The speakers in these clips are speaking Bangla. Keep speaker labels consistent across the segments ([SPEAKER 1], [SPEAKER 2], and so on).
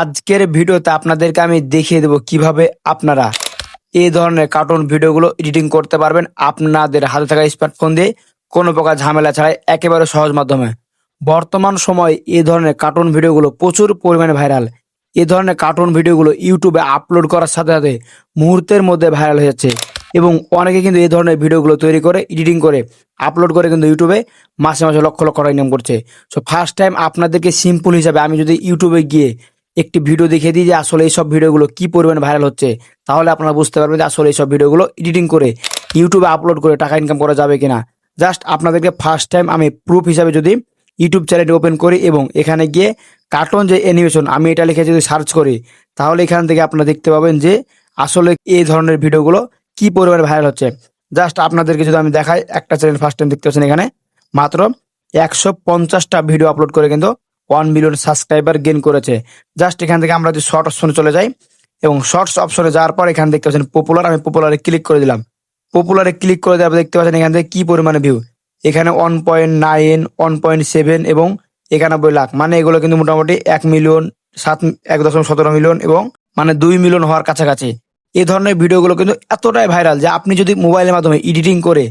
[SPEAKER 1] আজকের ভিডিওতে আপনাদেরকে আমি দেখিয়ে দেবো কীভাবে আপনারা এই ধরনের কার্টুন ভিডিওগুলো এডিটিং করতে পারবেন আপনাদের হাতে থাকা স্মার্টফোন দিয়ে। কোনো প্রকার ঝামেলা ছাড়াই একেবারে সহজ মাধ্যমে। বর্তমান সময়ে এই ধরনের কার্টুন ভিডিওগুলো প্রচুর পরিমাণে ভাইরাল এ ধরনের কার্টুন ভিডিওগুলো ইউটিউবে আপলোড করার সাথে সাথে মুহূর্তের মধ্যে ভাইরাল হয়ে যাচ্ছে। এবং অনেকে কিন্তু এই ধরনের ভিডিওগুলো তৈরি করে এডিটিং করে আপলোড করে কিন্তু ইউটিউবে মাসে মাসে লক্ষ লক্ষ টাকা ইনকাম করছে। সো ফার্স্ট টাইম আপনাদেরকে সিম্পল হিসাবে আমি যদি ইউটিউবে গিয়ে একটি ভিডিও দেখিয়ে দিই যে আসলে এইসব ভিডিওগুলো কি পরিমাণ ভাইরাল হচ্ছে। তাহলে আপনারা বুঝতে পারবেন যে আসলে এইসব ভিডিওগুলো এডিটিং করে ইউটিউবে আপলোড করে টাকা ইনকাম করা যাবে কিনা। জাস্ট আপনাদেরকে ফার্স্ট টাইম আমি প্রুফ হিসাবে যদি ইউটিউব চ্যানেলটি ওপেন করি এবং এখানে গিয়ে কার্টুন যে অ্যানিমেশন আমি এটা লিখে যদি সার্চ করি, তাহলে এখান থেকে আপনারা দেখতে পাবেন যে আসলে এই ধরনের ভিডিওগুলো কি পরিমাণে ভাইরাল হচ্ছে। জাস্ট আপনাদেরকে যদি আমি দেখাই, একটা চ্যানেল ফার্স্ট টাইম দেখতে পাচ্ছেন এখানে, মাত্র একশো পঞ্চাশটা ভিডিও আপলোড করে কিন্তু ওয়ান মিলিয়ন সাবস্ক্রাইবার গেন করেছে। জাস্ট এখান থেকে আমরা যদি শর্ট অপশনে চলে যাই, এবং শর্টস অপশনে যাওয়ার পর এখানে দেখতে পাচ্ছেন পপুলার আমি পপুলারে ক্লিক করে দিলাম। পপুলারে ক্লিক করে দেওয়ার দেখতে পাচ্ছেন এখান থেকে কি পরিমাণে ভিউ এখানে one point nine one point seven এবং একানব্বই লাখ। মানে এগুলো কিন্তু মোটামুটি এক মিলিয়ন সাত, এক দশমিক সতেরো মিলিয়ন এবং মানে দুই মিলিয়ন হওয়ার কাছাকাছি। এই ধরনের ভিডিওগুলো কিন্তু এতটাই ভাইরাল যে আপনি যদি মোবাইলের মাধ্যমে এডিটিং করে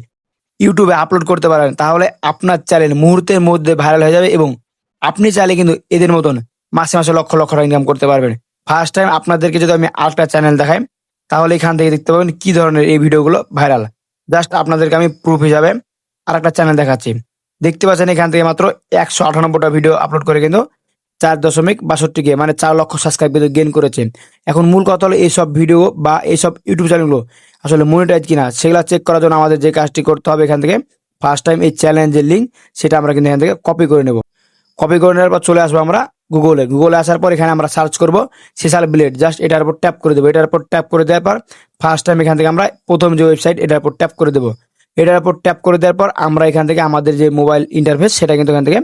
[SPEAKER 1] ইউটিউবে আপলোড করতে পারেন, তাহলে আপনার চ্যানেল মুহূর্তের মধ্যে ভাইরাল হয়ে যাবে এবং আপনি চাইলে কিন্তু এদের মতন মাসে মাসে লক্ষ লক্ষ টাকা ইনকাম করতে পারবেন। ফার্স্ট টাইম আপনাদেরকে যদি আমি আরেকটা চ্যানেল দেখাই, তাহলে এখান থেকে দেখতে পাবেন কি ধরনের এই ভিডিওগুলো ভাইরাল জাস্ট আপনাদেরকে আমি প্রুফ হিসাবে আরেকটা চ্যানেল দেখাচ্ছি। দেখতে পাচ্ছেন এখান থেকে মাত্র একশো আটানব্বইটা ভিডিও আপলোড করে কিন্তু চার দশমিক বাষট্টি কে মানে চার লক্ষ সাবস্ক্রাইব কিন্তু গেন করেছে। এখন মূল কথা হলো এইসব ভিডিও বা এইসব ইউটিউব চ্যানেলগুলো আসলে মনিটাইজ কিনা, সেগুলো চেক করার জন্য আমাদের যে কাজটি করতে হবে এখান থেকে ফার্স্ট টাইম এই চ্যালেঞ্জের লিঙ্ক সেটা আমরা কিন্তু এখান থেকে কপি করে নেব। কপি করে নেওয়ার পর চলে আসব আমরা গুগলে গুগলে আসার পর এখানে আমরা সার্চ করব সেশাল ব্লেড জাস্ট এটার উপর ট্যাপ করে দেবো। এটার উপর ট্যাপ করে দেওয়ার পর ফার্স্ট টাইম এখান থেকে আমরা প্রথম যে ওয়েবসাইট এটার উপর ট্যাপ করে দেবো। এটার উপর ট্যাপ করে দেওয়ার পর আমরা এখান থেকে আমাদের যে মোবাইল ইন্টারফেস সেটা কিন্তু এখান থেকে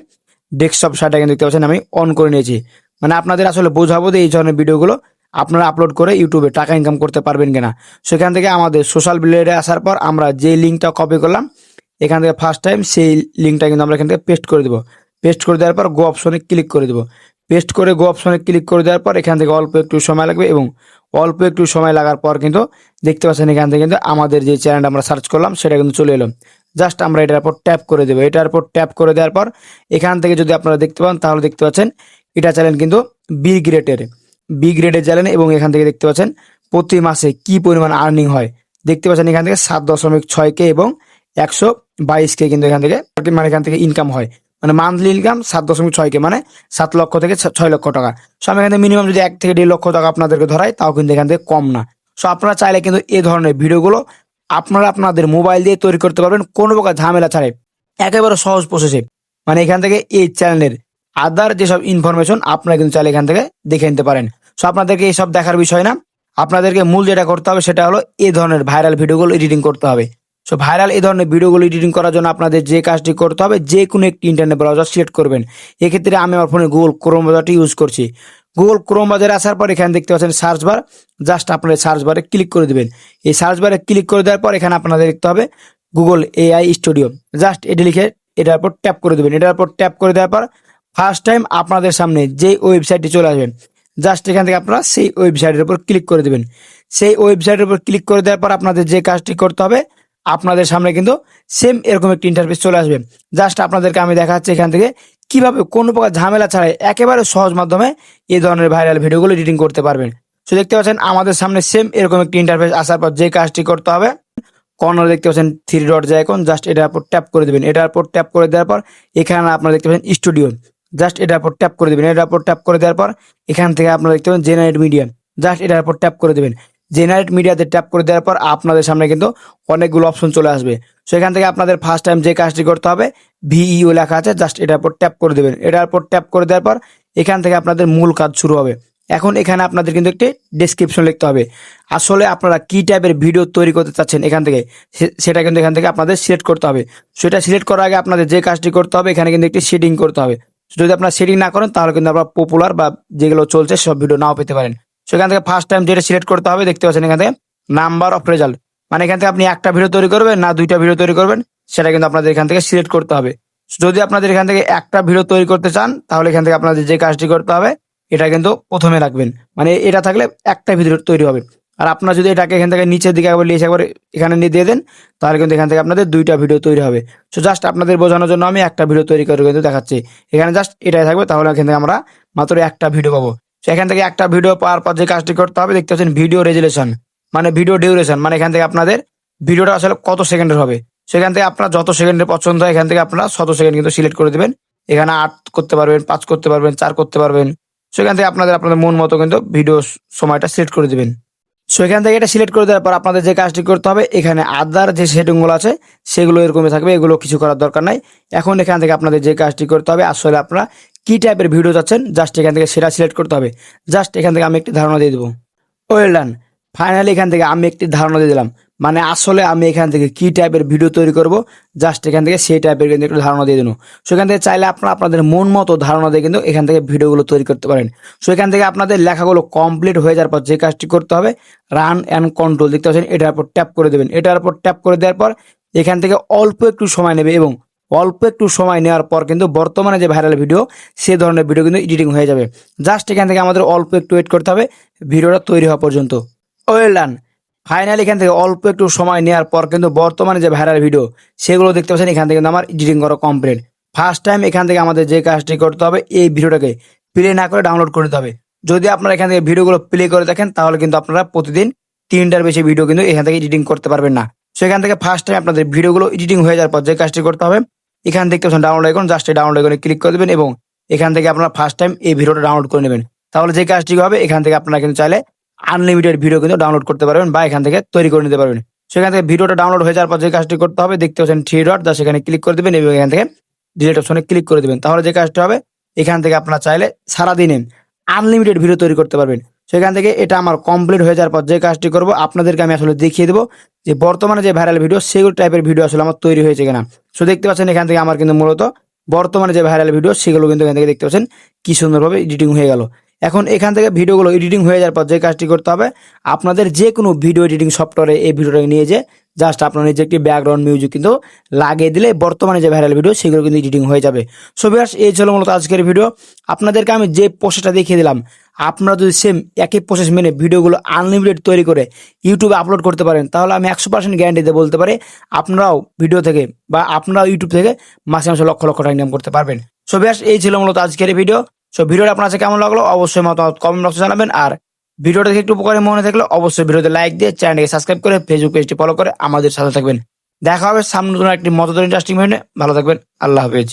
[SPEAKER 1] ডেস্কটপ সাইটটা কিন্তু দেখতে পাচ্ছেন, আমি অন করে নিয়েছি। মানে আপনাদের আসলে বোঝাবো যে এই ধরনের ভিডিওগুলো আপনারা আপলোড করে ইউটিউবে টাকা ইনকাম করতে পারবেন কিনা। সেখান থেকে আমাদের সোশ্যাল ব্লেডে আসার পর আমরা যে লিঙ্কটা কপি করলাম, এখান থেকে ফার্স্ট টাইম সেই লিঙ্কটা কিন্তু আমরা এখান থেকে পেস্ট করে দেবো। পেস্ট করে দেওয়ার পর গো অপশনে ক্লিক করে দেবো। পেস্ট করে গো অপশনে ক্লিক করে দেওয়ার পর এখান থেকে অল্প একটু সময় লাগবে এবং অল্প একটু সময় লাগার পর কিন্তু দেখতে পাচ্ছেন এখান থেকে কিন্তু আমাদের যে চ্যানেলটা আমরা সার্চ করলাম সেটা কিন্তু চলে এলো। জাস্ট আমরা এটার উপর ট্যাপ করে দেবো। এটার উপর ট্যাপ করে দেওয়ার পর এখান থেকে যদি আপনারা দেখতে পান তাহলে দেখতে পাচ্ছেন এটা চ্যানেল কিন্তু বি গ্রেডের বি গ্রেডের চ্যানেল এবং এখান থেকে দেখতে পাচ্ছেন প্রতি মাসে কি পরিমাণ আর্নিং হয়। দেখতে পাচ্ছেন এখান থেকে সাত দশমিক ছয় কে এবং একশো বাইশ কে কিন্তু এখান থেকে মানে এখান থেকে ইনকাম হয়। মানে মান্থলি ইনকাম সাত দশমিক ছয় কে মানে সাত লক্ষ থেকে ছয় লক্ষ টাকা। সো আমি এখান থেকে মিনিমাম যদি এক থেকে দেড় লক্ষ টাকা আপনাদেরকে ধরাই, তাও কিন্তু এখান থেকে কম না। সো আপনারা চাইলে কিন্তু এই ধরনের ভিডিওগুলো আপনারা আপনাদের মোবাইল দিয়ে তৈরি করতে পারবেন, কোনো প্রকার ঝামেলা ছাড়াই একেবারে সহজ প্রসেসে মানে এখান থেকে এই চ্যানেলের আদার যেসব ইনফরমেশন আপনারা কিন্তু চাইলে এখান থেকে দেখে নিতে পারেন। সো আপনাদেরকে এইসব দেখার বিষয় না। আপনাদেরকে মূল যেটা করতে হবে, সেটা হলো এই ধরনের ভাইরাল ভিডিওগুলো এডিটিং করতে হবে। সো ভাইরাল এই ধরনের ভিডিওগুলো এডিটিং করার জন্য আপনাদের যে কাজটি করতে হবে, যে কোনো একটি ইন্টারনেট ব্রাউজার সিলেক্ট করবেন। এক্ষেত্রে আমি আমার ফোনে গুগল ক্রোম ব্রাউজারটি ইউজ করছি। গুগল ক্রোম বাজারে আসার পর এখানে দেখতে পাচ্ছেন সার্চ বার জাস্ট আপনার সার্চ বারে ক্লিক করে দেবেন। এই সার্চ বারে ক্লিক করে দেওয়ার পর এখানে আপনাদের দেখতে হবে গুগল এআই স্টুডিও জাস্ট এটি লিখে এটার উপর ট্যাপ করে দেবেন। এটার উপর ট্যাপ করে দেওয়ার পর ফার্স্ট টাইম আপনাদের সামনে যে ওয়েবসাইটটি চলে আসবে জাস্ট এখান থেকে আপনারা সেই ওয়েবসাইটের উপর ক্লিক করে দেবেন। সেই ওয়েবসাইটের উপর ক্লিক করে দেওয়ার পর আপনাদের যে কাজটি করতে হবে আপনাদের সামনে কিন্তু সেম এরকম একটি ইন্টারফেস চলে আসবে। জাস্ট আপনাদেরকে আমি দেখাচ্ছি এখান থেকে কীভাবে কোনো প্রকার ঝামেলা ছাড়াই একেবারে সহজ মাধ্যমে এই ধরনের ভাইরাল ভিডিওগুলো এডিটিং করতে পারবেন। তো দেখতে পাচ্ছেন আমাদের সামনে সেম এরকম একটি ইন্টারফেস আসার পর যে কাজটি করতে হবে, কর্নার দেখতে পাচ্ছেন থ্রি ডট যে এখন জাস্ট এটার উপর ট্যাপ করে দেবেন। এটার উপর ট্যাপ করে দেওয়ার পর এখানে আপনারা দেখতে পাচ্ছেন স্টুডিও জাস্ট এটার উপর ট্যাপ করে দেবেন। এটার উপর ট্যাপ করে দেওয়ার পর এখান থেকে আপনারা দেখতে পাবেন জেনারেট মিডিয়া জাস্ট এটার উপর ট্যাপ করে দেবেন। জেনারেট মিডিয়াতে ট্যাপ করে দেওয়ার পর আপনাদের সামনে কিন্তু অনেকগুলো অপশন চলে আসবে। সো এখান থেকে আপনাদের ফার্স্ট টাইম যে কাজটি করতে হবে ভিইও লেখা আছে জাস্ট এটার উপর ট্যাপ করে দেবেন। এটার উপর ট্যাপ করে দেওয়ার পর এখান থেকে আপনাদের মূল কাজ শুরু হবে। এখন এখানে আপনাদের কিন্তু একটি ডেসক্রিপশন লিখতে হবে। আসলে আপনারা কি টাইপের ভিডিও তৈরি করতে চাচ্ছেন এখান থেকে সেটা কিন্তু এখান থেকে আপনাদের সিলেক্ট করতে হবে। সেটা সিলেক্ট করার আগে আপনাদের যে কাজটি করতে হবে, এখানে কিন্তু একটি শেডিং করতে হবে। যদি আপনারা শেডিং না করেন, তাহলে কিন্তু আপনারা পপুলার বা যেগুলো চলছে, সব ভিডিও নাও পেতে পারেন। সেখান থেকে ফার্স্ট টাইম যেটা সিলেক্ট করতে হবে, দেখতে পাচ্ছেন এখান থেকে নাম্বার অফ রেজাল্ট মানে এখান থেকে আপনি একটা ভিডিও তৈরি করবেন না দুইটা ভিডিও তৈরি করবেন, সেটা কিন্তু আপনাদের এখান থেকে সিলেক্ট করতে হবে। যদি আপনাদের এখান থেকে একটা ভিডিও তৈরি করতে চান, তাহলে এখান থেকে আপনাদের যে কাজটি করতে হবে, এটা কিন্তু প্রথমে রাখবেন। মানে এটা থাকলে একটা ভিডিও তৈরি হবে। আর আপনারা যদি এটাকে এখান থেকে নিচের দিকে একবার লিখে একবার এখানে নিয়ে দিয়ে দেন, তাহলে কিন্তু এখান থেকে আপনাদের দুইটা ভিডিও তৈরি হবে। সো জাস্ট আপনাদের বোঝানোর জন্য আমি একটা ভিডিও তৈরি করে কিন্তু দেখাচ্ছি। এখানে জাস্ট এটাই থাকবে, তাহলে এখান থেকে আমরা মাত্র একটা ভিডিও পাবো। সেখান থেকে একটা ভিডিও পাওয়ার পর যে কাজটি করতে হবে, দেখতে পাচ্ছেন ভিডিও রেজুলেশন মানে ভিডিও ডিউরেশন মানে এখান থেকে আপনাদের ভিডিওটা আসলে কত সেকেন্ডের হবে। সেখান থেকে আপনার যত সেকেন্ডের পছন্দ হয়, এখান থেকে আপনারা শত সেকেন্ড কিন্তু সিলেক্ট করে দেবেন। এখানে আট করতে পারবেন, পাঁচ করতে পারবেন, চার করতে পারবেন। সেখান থেকে আপনাদের আপনাদের মন মতো কিন্তু ভিডিও সময়টা সিলেক্ট করে দেবেন। সো এখান থেকে এটা সিলেক্ট করে দেওয়ার পর আপনাদের যে কাজটি করতে হবে, এখানে আদার যে সেটিংগুলো আছে, সেগুলো এরকমই থাকবে, এগুলো কিছু করার দরকার নাই। এখন এখান থেকে আপনাদের যে কাজটি করতে হবে, আসলে আপনারা কি টাইপের ভিডিও চাচ্ছেন জাস্ট এখান থেকে সেটা সিলেক্ট করতে হবে। জাস্ট এখান থেকে আমি একটি ধারণা দিয়ে দেবো। ওয়েল ডান ফাইনালি এখান থেকে আমি একটি ধারণা দিয়ে দিলাম। মানে আসলে আমি এখান থেকে কি টাইপের ভিডিও তৈরি করব? জাস্ট এখান থেকে সেই টাইপের কিন্তু একটু ধারণা দিয়ে দিন সেখান থেকে চাইলে আপনারা আপনাদের মন মতো ধারণা দিয়ে কিন্তু এখান থেকে ভিডিওগুলো তৈরি করতে পারেন। সো এখান থেকে আপনাদের লেখাগুলো কমপ্লিট হয়ে যাওয়ার পর যে কাজটি করতে হবে রান অ্যান্ড কন্ট্রোল দেখতে পাচ্ছেন? এটার উপর ট্যাপ করে দেবেন। এটার উপর ট্যাপ করে দেওয়ার পর এখান থেকে অল্প একটু সময় নেবে এবং অল্প একটু সময় নেওয়ার পর কিন্তু বর্তমানে যে ভাইরাল ভিডিও সে ধরনের ভিডিও কিন্তু এডিটিং হয়ে যাবে। জাস্ট এখান থেকে আমাদের অল্প একটু ওয়েট করতে হবে ভিডিওটা তৈরি হওয়া পর্যন্ত। ওয়েল ডান ফাইনালি এখান থেকে অল্প একটু সময় নেওয়ার পর কিন্তু বর্তমানে যে ভাইরাল ভিডিও সেগুলো দেখতে পাচ্ছেন, এখান থেকে কিন্তু আমার এডিটিং করা কমপ্লিট ফার্স্ট টাইম এখান থেকে আমাদের যে কাজটি করতে হবে, এই ভিডিওটাকে প্লে না করে ডাউনলোড করে নিতে হবে। যদি আপনারা এখান থেকে ভিডিওগুলো প্লে করে দেখেন, তাহলে কিন্তু আপনারা প্রতিদিন তিনটার বেশি ভিডিও কিন্তু এখান থেকে এডিটিং করতে পারবেন না। সেখান থেকে ফার্স্ট টাইম আপনাদের ভিডিওগুলো এডিটিং হয়ে যাওয়ার পর যে কাজটি করতে হবে এখান থেকে ডাউনলোড আইকন জাস্ট ডাউনলোড আইকনে ক্লিক করে দেবেন এবং এখান থেকে আপনারা ফার্স্ট টাইম এই ভিডিওটা ডাউনলোড করে নেবেন। তাহলে যে কাজটি হবে, এখান থেকে আপনারা কিন্তু চাইলে আনলিমিটেড ভিডিও কিন্তু ডাউনলোড করতে পারবেন বা এখান থেকে তৈরি করে নিতে পারবেন। সেখান থেকে ভিডিওটা ডাউনলোড হয়ে যাওয়ার পর যে কাজটি করতে হবে, দেখতে পাচ্ছেন থ্রি ডট যা সেখানে ক্লিক করে দেবেন এবং এখান থেকে ডিলেট অপশনে ক্লিক করে দেবেন। তাহলে যে কাজটি হবে, এখান থেকে আপনারা চাইলে সারাদিনে আনলিমিটেড ভিডিও তৈরি করতে পারবেন। সেখান থেকে এটা আমার কমপ্লিট হয়ে যাওয়ার পর যে কাজটি করব, আপনাদেরকে আমি আসলে দেখিয়ে দেবো যে বর্তমানে যে ভাইরাল ভিডিও সেগুলো টাইপের ভিডিও আসলে আমার তৈরি হয়েছে কিনা। সো দেখতে পাচ্ছেন এখান থেকে আমার কিন্তু মূলত বর্তমানে যে ভাইরাল ভিডিও সেগুলো কিন্তু এখান থেকে দেখতে পাচ্ছেন কি সুন্দরভাবে এডিটিং হয়ে গেল। এখন এখান থেকে ভিডিওগুলো এডিটিং হয়ে যাওয়ার পর যে কাজটি করতে হবে, আপনাদের যে কোনো ভিডিও এডিটিং সফটওয়্যারে এই ভিডিওটাকে নিয়ে যে জাস্ট আপনার নিজে একটি ব্যাকগ্রাউন্ড মিউজিক কিন্তু লাগিয়ে দিলে বর্তমানে যে ভাইরাল ভিডিও সেগুলো কিন্তু এডিটিং হয়ে যাবে। সো বিয়ার্স এই ছিল মূলত আজকের ভিডিও আপনাদেরকে আমি যে প্রসেসটা দেখিয়ে দিলাম আপনারা যদি সেম একই প্রসেস মেনে ভিডিওগুলো আনলিমিটেড তৈরি করে ইউটিউবে আপলোড করতে পারেন, তাহলে আমি একশো পার্সেন্ট গ্যারান্টি দিয়ে বলতে পারি, আপনারাও ভিডিও থেকে বা আপনারাও ইউটিউব থেকে মাসে মাসে লক্ষ লক্ষ টাকা ইনকাম করতে পারবেন। সো বিয়ার্স এই ছিল মূলত আজকের ভিডিও সো ভিডিওটা আপনার কাছে কেমন লাগল অবশ্যই মতামত কমেন্ট বক্সে জানাবেন। আর ভিডিওটা দেখে একটু উপকারে মনে থাকলে অবশ্যই ভিডিওতে লাইক দিয়ে চ্যানেলকে সাবস্ক্রাইব করে ফেসবুক পেজটি ফলো করে আমাদের সাথে থাকবেন। দেখা হবে সামনে একটি মতো ইন্টারেস্টিং ভালো থাকবেন। আল্লাহ হাফেজ।